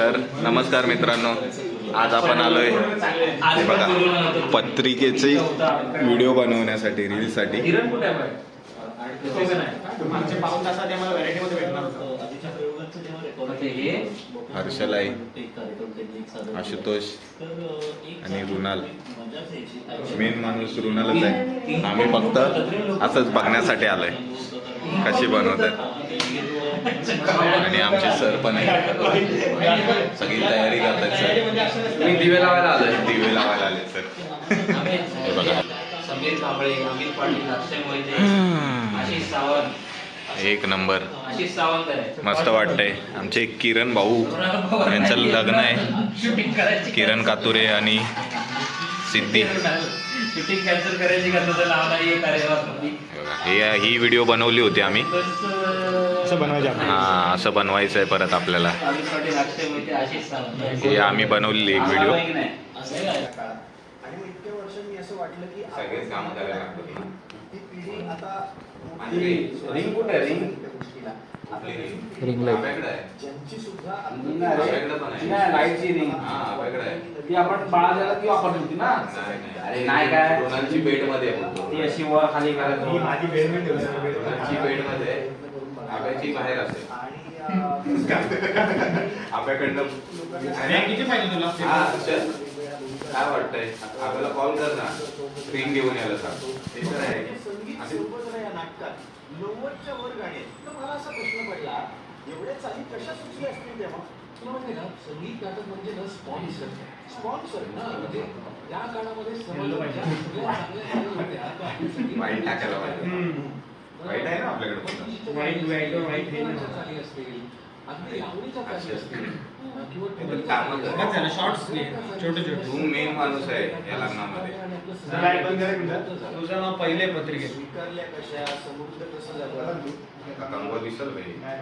तर नमस्कार मित्रांनो आज आपण आलोय हे बघा पत्रिकेचे व्हिडिओ बनवण्यासाठी रीलसाठी. आहे हे हर्षलाई आशुतोष आणि रुणाल. मेन माणूस रुणालच आहे. आम्ही फक्त असंच बघण्यासाठी आलोय. कशी बनवतात? आणि आमचे सर पण आहे सगळी तयारी करतात सर. मी दिवे लावायला आलोय. दिवे लावायला आले सर. हे बघा. समीर कांबळे अमित पाटील अक्षय मोहिते आशिष सावंत एक नंबर. आशिष सावंत आहे. मस्त वाटतंय. आमचे किरण भाऊ यांचं लग्न आहे. शूटिंग करायची. किरण कातुरे आणि सिद्धी. हे ही व्हिडिओ बनवली होती आम्ही. असं बनवायचं आपण. हा असं बनवायचं आहे परत आपल्याला. हे आम्ही बनवलेली एक व्हिडिओ आम्हाला नाही. असं आहे. काय? आणि मग इतक्या वर्षांनी असं वाटलं की सगळेच कामं करायला आणि रिंग कुठे आहे? रिंग? ही रिंग लाइट. लाईटची रिंग. ती आपण बाळाला ती वापरली होती ना अरे नाही काय दोनांची बेडमध्ये ती अशी वर खाली ही करायची माझी बेडमेंट दोनांची बेडमध्ये आब्याची बाहेर असेल आब्याकडनं किती पाहिजे तुला हा. काय वाटतंय आपल्याला कॉल कर ना रिंग घेऊन यायला सांग हे तर आहे नाटकात. नव्वदच्या वर गाणी आहेत. तर मला असा प्रश्न पडला एवढ्या चाली कशा सुचल्या असतील तेव्हा? तुला माहिती आहे का संगीत नाटक म्हणजे ना स्पॉन्सर. स्पॉन्सर? ना म्हणजे या काळामध्ये समाजात ज्या सगळ्या चांगल्या चाली होत्या त्या ना चाली. असतील, अगदी आवडीच्या चाली असतील. झालं, घे, छोटे छोटे. तू मेन माणूस आहे या लग्नामध्ये. तुझं नाव पहिले पत्रिकेत आता कंगवा दिसल. हा,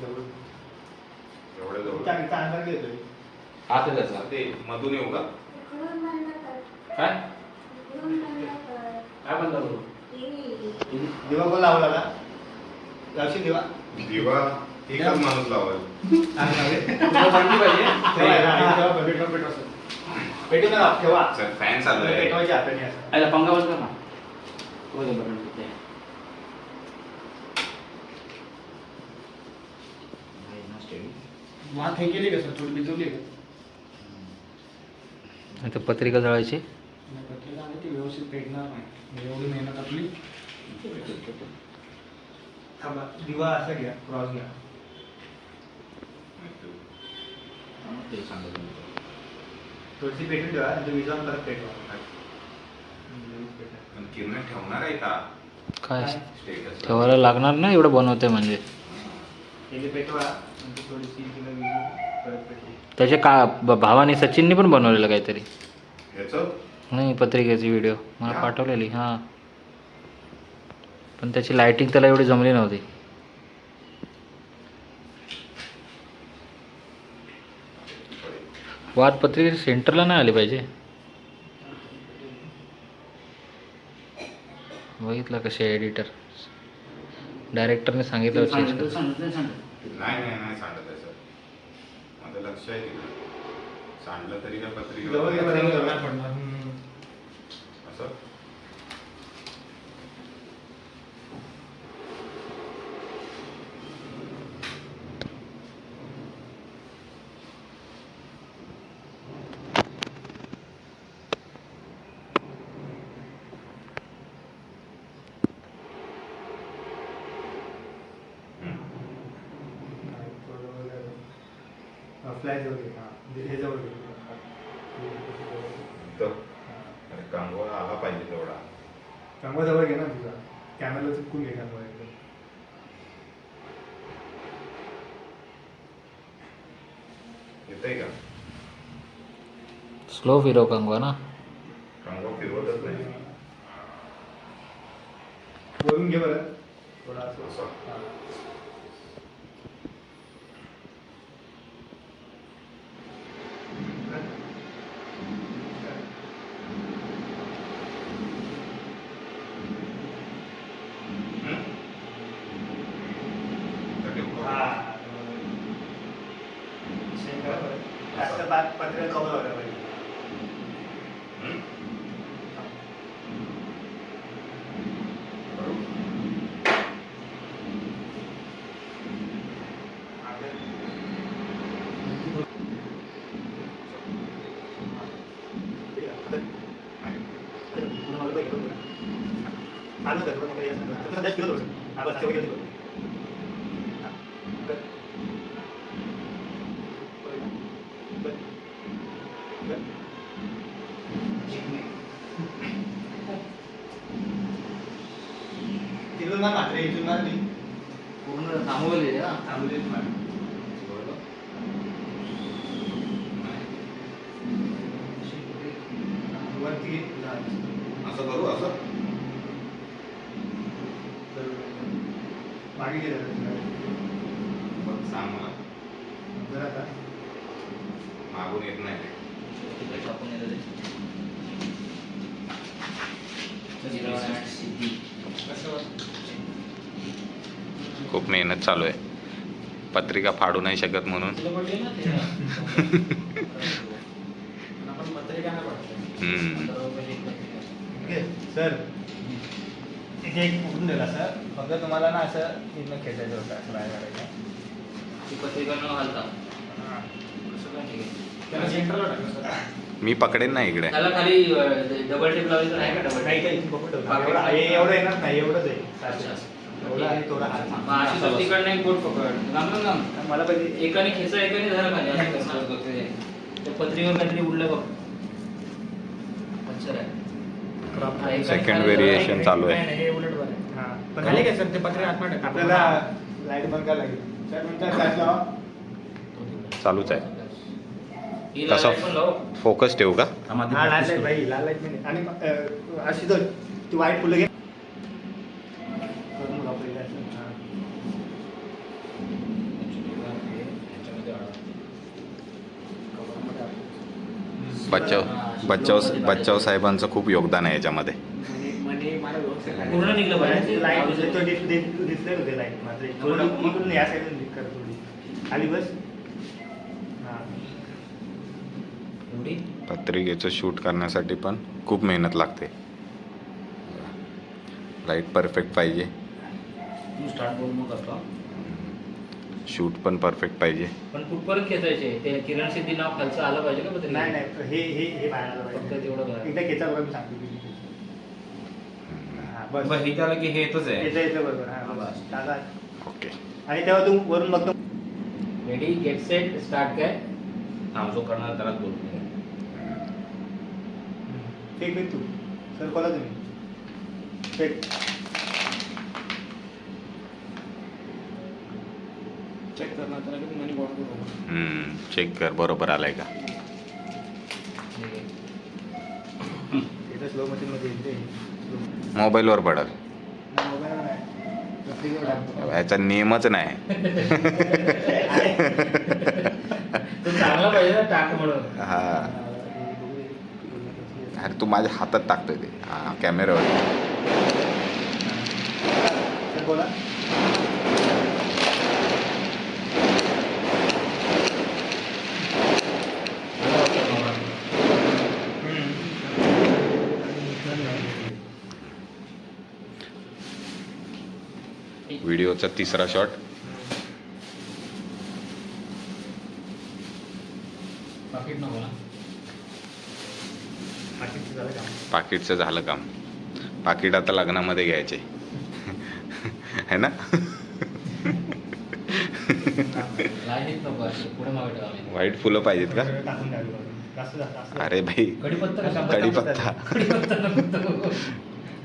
जवळ. एवढं त्याचा ते मधून येऊ का? काय? काय बंद करू दिवा कोण लावला का लावशील दिवा? दिवा एकच माणूस ठेवा, हा, असं. पेटवून नका, ठेवा. फॅन चालू आहे. असं. अरे पंखा बंद कर ना. हो दे बटन तिथे. वात केली का सर? थोडी भिजवली का? आता पत्रिका जळायची. नाही, पत्रिका ती व्यवस्थित पेटणार नाही. एवढी मेहनत आपली. थांबा दिवा असं घ्या क्रॉस घ्या. थोडीशी पेटून ठेवा नंतर विजावून परत पेटवा पण किरण ठेवणार आहे का? काय? स्टेटस ठेवायला लागणार ना एवढं बनवते म्हणजे. जे पेटवा नंतर थोडीशी तिला विजून परत पेटवा त्याच्या का भावाने सचिनने पण बनवलेलं काहीतरी. ह्याच? नाही पत्रिकेची व्हिडिओ मला. पाठवलेली हां. पण त्याची लायटिंग त्याला एवढी जमली नव्हती. वाद पत्रिके सेंटरला नाही आली पाहिजे? बघितलं कसे एडिटर डायरेक्टरने सांगितलं सांगितलं, कर सांगितलं, सांगितलं. नाही नाही नाही सांगत आहे सर माझं लक्ष आहे तिकडे सांडलं तरी काय जवळ घ्या बरं, जवळ पत्रिका पडणार हम्म. असं फ्लॅश जवळ घे हां हे जवळ घे तर अरे कांगोळा आला पाहिजे तेवढा. चांगला जवळ घे ना तुझा. कॅमेरा चिपकून घे चांगला एकदम येतंय का? स्लो फिरव कंगवा ना. कांगवा फिरवतच नाही. बोलून घे बरं. थोडा. असं पाच पत्रिका कवर व्हायला पाहिजे आलं का तुला मग हे असं? आता सध्याच केलं थोडंसं. हा, बस, तेवढं केलं तेवढं. हा. कर. कर. कर. तिथून ना मात्र इथून ना ती पूर्ण थांबवले ना थांबलेली मात्र. वरती जा. असं करू असं तर मागे गेलं बघ, सांग मला. जरा आता. मागून येत नाही खूप मेहनत चालू आहे. पत्रिका फाडू नाही शकत म्हणून. सर इथे एक उठून दिला सर. फक्त तुम्हाला ना असं इथनं खेचायचं होतं असं बाहेर काढायचं ती पत्रिका न घालता हां. कसं काय ठीक आहे त्याला सेंटरला टाकलं सर मी पकडेन ना इकडे त्याला खाली डबल टेप लावली तर आहे का डबल काही काही ठेवतो. एवढं हे एवढं येणार नाही एवढंच आहे सातशे. एवढं आहे थोडं मग हात. अशी तिकडनं एक बोट पकड लांब लांब लांब मला पाहिजे एकाने खेचा एकाने धरा खाली असं करणार बघ ते. त्या पत्रिकेवर काहीतरी उडलं बघ मच्छर आहे हा, एकाने Second खाली धरा, variation एकाने- चालू आहे. नाही, नाही. हां. पण खाली काय सर ते पत्रिका आतमध्ये टाका. आपल्याला लाइट बंद करायला लागेल सर लावा चालूच आहे ही कसं लाइट पण लाव. फोकस ठेवू का हा लाल लाइट भाई लाल लाइट नाही आणि अं, अशी जर ती वाईट फुलं घे करून बघा पहिलं असं. हां. याच्यामध्ये अडक. कवरमध्ये अडक. बच्चाव बच्चाव बच्चाव साहेबांचं खूप योगदान आहे याच्यामध्ये पूर्ण निघलं पाहिजे. लाइट दिसले तो डिस- डिस- दिसले होते लाइट मात्र. थोडी इकडून या साईडून कर थोडी. खाली बस. हां. पत्रिकेचं शूट करण्यासाठी पण खूप मेहनत लागते. लाइट परफेक्ट पाहिजे. शूट पण परफेक्ट पाहिजे. पण कुठपर्यंत खेचायचे? ते किरण सिद्धी नाव खालचं आलं पाहिजे का? नाही नाही हे हे हे बाहेर आलं पाहिजे. एकदा खेचा सांगतो. हां, बस. हे त्याला की हे येतच याचं याचं बरोबर हां हा, बस. ओके. आणि तेव्हा तू वरून बघतो. रेडी गेट सेट स्टार्ट काय? थांब जो करणार त्यालाच बोलतो फेक फेक तू. सर कोला तुम्ही फेक. चेक करणार त्याला मनी करू चेक कर. बरोबर आलाय का? इथं स्लो मशीनमध्ये येते slow. मोबाईलवर पडल. याचा नियमच नाही. हा. अरे तू माझ्या हातात टाकतोय ते. हा कॅमेऱ्यावर सर बोला व्हिडिओचा तिसरा शॉट. पाकिटचं झालं काम. पाकिट आता लग्नामध्ये घ्यायचे. है ना? व्हाईट फुलं पाहिजेत का. अरे भाई कढीपत्ता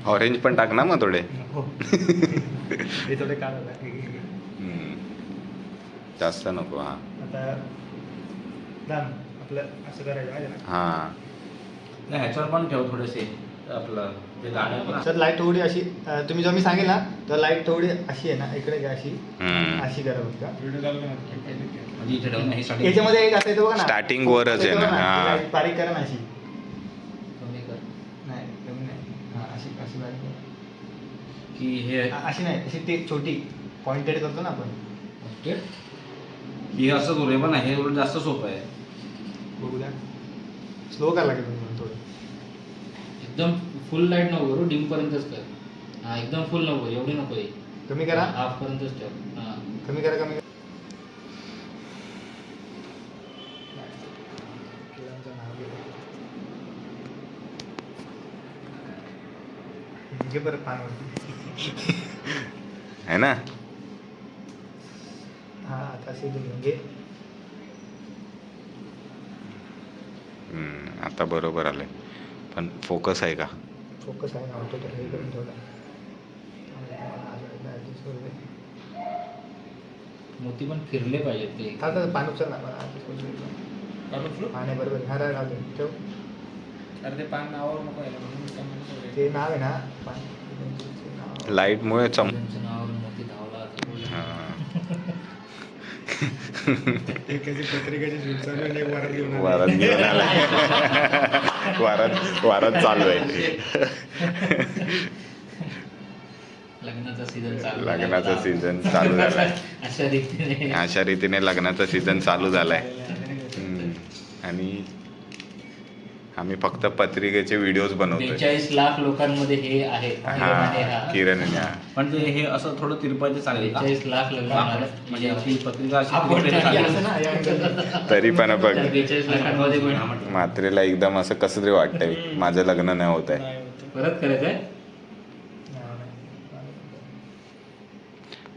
ऑरेंज पण टाक ना मग थोडे. हे थोडे काढ. जास्त नको हा. आता दाम आपलं असं करायचं माहिती आहे ना. हा. नाही ह्याच्यावर पण ठेव थोडेसे आपलं ते गाणं पण सर लाइट थोडी अशी अं, तुम्ही जो मी सांगेल ना तर लाइट थोडी अशी आहे ना इकडे घ्या अशी. हम्म. अशी करा बघा व्हिडिओ चालू आहे. म्हणजे इथे ठेवून हे starting- याच्यामध्ये एक असं येतं बघा ना. Starting वरच आहे ना, हा. बारीक करा ना अशी कमी कर. नाही कमी नाही हा अशी अशी बारीक करा. की हे अशी नाही अशी ती छोटी पॉइंटेड करतो ना आपण. ओके हे असं करूया पण हे उलट जास्त सोपं आहे. बघू द्या स्लो करायला लागेल थोडं. एकदम फुल लाइट नको करू डिम पर्यंतच कर. हा एकदम फुल नको एवढी नको आहे कमी करा. हाफ पर्यंतच ठेव. हा. कमी करा कमी करा. घे बरं पानवरती है ना? हा आता शिजून घेऊन घे हम्म, आता बरोबर आलंय. पण फोकस आहे का? फोकस आहे ना होतो तर हे करून ठेवला मोती पण फिरले पाहिजेत ते. चालतं पान उचल ना मला नाही बरोबर हा राह दे ठेव. अरे ते पान नावावर नको यायला म्हणून मी काय म्हणतो ते नाव आहे ना नाव. लाईटमुळे चम. हा. वरात घेऊन आला. वारात वारात चालू आहे लग्नाचा सीझन चालू झालाय अशा रीतीने अशा रीतीने लग्नाचा सीझन चालू झालाय हम्म. आणि आम्ही फक्त पत्रिकेचे व्हिडिओज बनवतोय बेचाळीस लाख लोकांमध्ये हे आहे हा किरण आणि हा. पण ते हे असं थोडं तिरपायचं का? बेचाळीस लाख. म्हणजे आपली पत्रिका अशी. तरी पण बघ बेचाळीस लाखांमध्ये पण मात्रेला एकदम असं कसं तरी वाटतंय माझं लग्न नाही होत आहे परत करायचंय.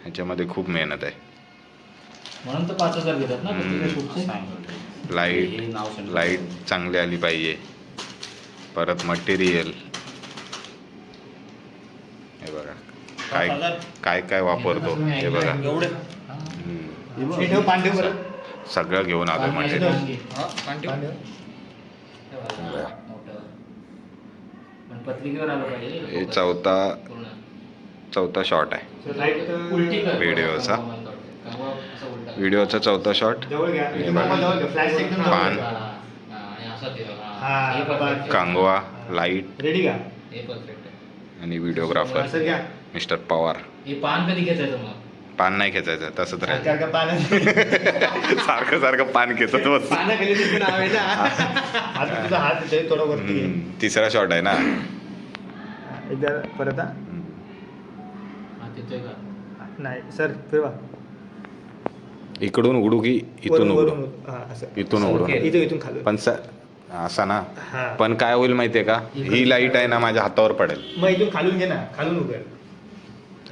ह्याच्यामध्ये खूप मेहनत आहे म्हणून तर पाच हजार घेतात ना हम्म. पत्रिका. लाइट. लाइट चांगली आली पाहिजे. परत मटेरियल हे बघा. काय काय काय वापरतो. हे बघा. हे सगळं घेऊन आलो मटेरियल हे चौथा. चौथा शॉट आहे. लाइट उलटी कर. व्हिडिओचा. कंगवा असा उलटा कर. व्हिडिओचा चौथा शॉट पान. हा, हा, हा. हा, हे. कांगवा लाइट रेडी का हे परफेक्ट आहे. आणि व्हिडिओग्राफर असं घ्या. मिस्टर पवार हे पान कधी पान नाही खेचायचं तसंच राहायचं कारण का पान सारखं सारखं पान खेचत बस. तिसरा शॉट आहे ना. एकदा परत नाही सर फिरवा. इकडून उघडू की इथून वरून- उघडू वरून हा असं. इथून उघडू ओके. इथून पण स- असा ना. हा. पण काय होईल माहितीये का? ही लाइट आहे ना माझ्या हातावर पडेल. मग इथून खालून घे ना. खालून उघड.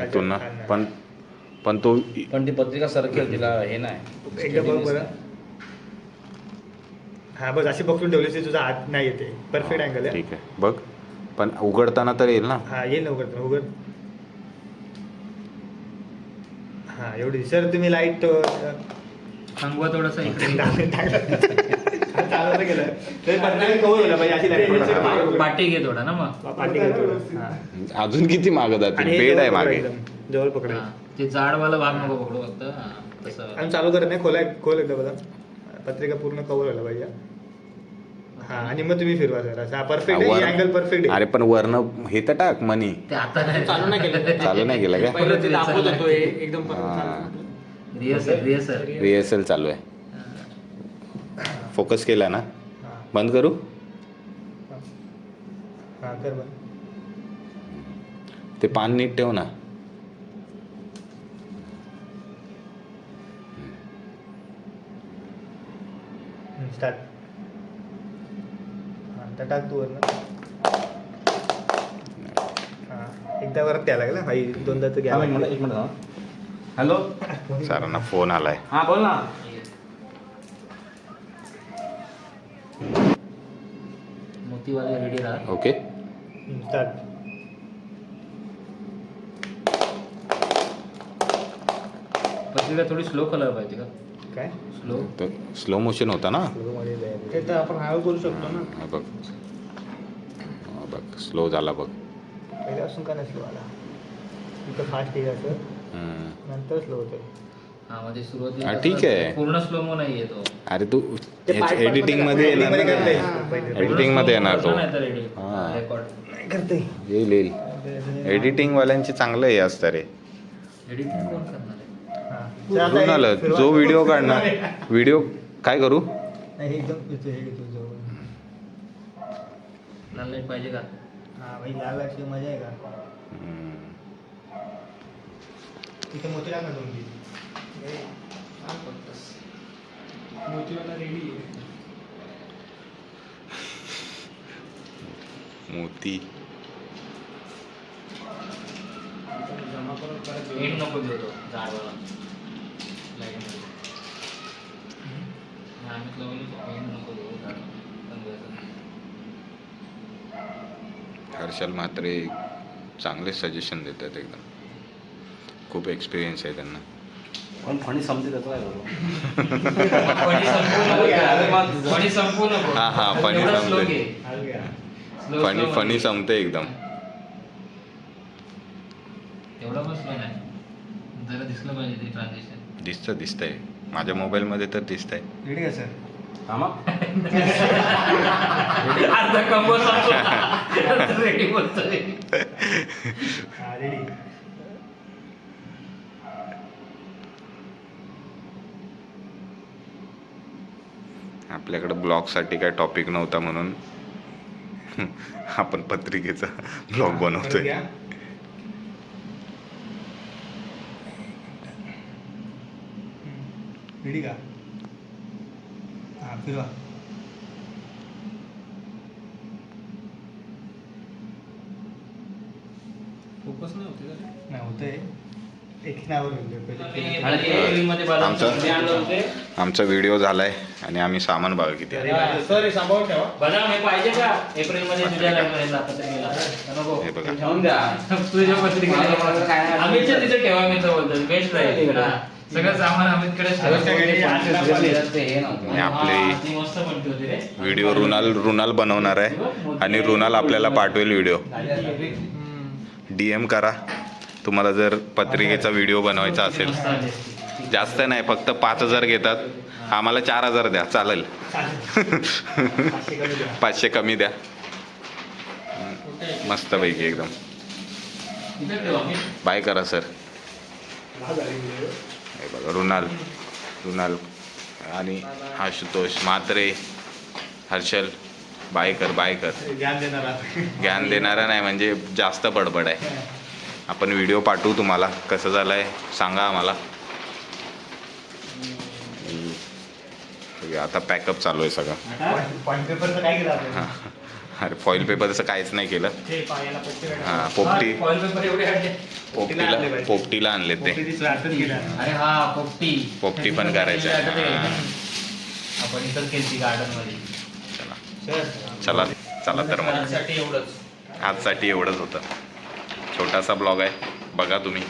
इथून ना. खालनं. पण पण तो इ- पण ती पत्रिका सरकेल तिला हे नाही. एकदा बघ बरं. हा बस अशी पकडून ठेवली तुझा हात नाही येते. परफेक्ट अँगल आहे. ठीक आहे. बघ. पण उघडताना तर येईल ना. हा येईल ना उघड उघड. हा एवढी. सर तुम्ही लाइट कंगवा थोडासा पाठी घे थोडा ना मग. पाठी घे थोडं. अजून किती मागं जातील आणि बेड आहे जवळ मागे. जवळ हा. पकडायचं ते जाडवाला भाग नको पकडू फक्त. तसं. आणि चालू करत नाही खोला खोल एकदा बघा. पत्रिका पूर्ण कवर व्हायला पाहिजे. हा आणि मग तुम्ही फिरवा सर असा परफेक्ट आहे वर- अँगल परफेक्ट अरे पण वर्ण हे तर टाक मनी. ते आता नाही. चालू नाही केलं. चालू नाही केलं काय पहिलं ते दाखवत होतो हे एकदम परत चालू. हा. रिहर्सल रिहर्सल रिहर्सल चालू आहे. फोकस केला ना? हा. बंद करू? हा कर बरं. ते पान नीट ठेव ना. स्टार्ट हा तर टाक तू वरनं. हा एकदा वरत द्यायला लागला भाई दोनदा तर घ्या एक मिनिट एक मिनिट थांब. हॅलो? सरांना फोन आलाय. हा बोल ना. मोतीवाले रेडी राहा. ओके. स्टार्ट पत्रिका थोडी स्लो कलर पाहिजे का? काय? स्लो तर स्लो मोशन होता ना? ते तर आपण हळू करू शकतो ना. हा बघ. हा बघ. स्लो झाला बघ. पहिल्यापासून का नसलो मला इथं फास्ट आहे असं. हम्म. नंतर स्लो होतं हा मध्ये सुरुवातीला हा, ठीक आहे. पूर्ण स्लो मो नाही येतो अरे तू एडिटिंगमध्ये येणार मध्ये करता ना. येईल पहिले. Editing मध्ये येणार तो. रेडी हा. रेकॉर्ड नाही करते येईल येईल. एडिटिंग वाल्यांचे चांगलं हे असतं रे एडिटिंग कोण करणार. कुठून आलं. जो व्हिडिओ काढणार व्हिडिओ काय करू? नाही एकदम येतो घेतो जवळ लाल लाइट पाहिजे का? हा भाई लाल लाईटची मजा आहे का? दोन रेडी मोती. जमा करून परत एंड नको देतो झाडवाला हर्षल म्हात्रे चांगले सजेशन देतात एकदम. खूप एक्सपिरियन्स आहे त्यांना. पण फणी समजे त्याचं काय करू फणी संपू नको फणी संपू नको हा, हा, फणी संपते. Funny funny. संपते एकदम. एवढा नाही. जरा दिसलं पाहिजे ते ट्रान्झॅक्शन दिसतं दिसतंय. माझ्या मोबाईलमध्ये तर दिसतंय. रेडी का सर थांबा. अर्धा कंबो संपला रेडी बोलतोय हा रेडी आपल्याकडे ब्लॉगसाठी काय टॉपिक नव्हता म्हणून आपण पत्रिकेचा ब्लॉग बनवतोय. रेडी का? हा फिरवा. फोकस नाही होते? नाही होतंय. एक नावर होईल पहिले आमचं- व्हिडिओ झालाय आणि आम्ही सामान बघा किती आहे. सर सांभाळून ठेवा. बदाम हे पाहिजे का? एप्रिलमध्ये तुझ्या लग्नाला पत्रिकेला नको हे बघा. ठेवून द्या तुझ्या पत्रिकेला. अमितच्या तिथे ठेवा मी तर बोलतो बेस्ट राहील हा. सगळं सामान आणि आपले ती मस्त म्हणते होती रे. व्हिडिओ रुणाल रुणाल बनवणार आहे. आणि रुणाल आपल्याला पाठवेल व्हिडिओ. डी एम करा. तुम्हाला जर पत्रिकेचा व्हिडिओ बनवायचा असेल. मस्त. जास्त नाही फक्त पाच हजार घेतात. आम्हाला चार हजार द्या. चालेल. पाचशे कमी द्या. पाचशे कमी द्या मस्तपैकी एकदम बाय करा सर. हे बघा रुणाल रुणाल आणि आशुतोष म्हात्रे हर्षल बाय कर बाय कर ज्ञान देणारा. ज्ञान देणारा नाही म्हणजे जास्त बडबड आहे. आपण व्हिडिओ पाठवू तुम्हाला कसं झालंय सांगा आम्हाला. आता पॅकअप चालू आहे सगळं. पॉईंट पेपरचं काय केलं आपण? हां. अरे फॉईल पेपरचं काहीच नाही केलं. हां पोपटी पेपर पोपटीला पोपटीला आणले ते. पोपटी केलं अरे हा पोपटी. पोपटी पण करायची चला. चला. चला तर मग. आजसाठी एवढंच. होतं. छोटासा ब्लॉग आहे. बघा तुम्ही.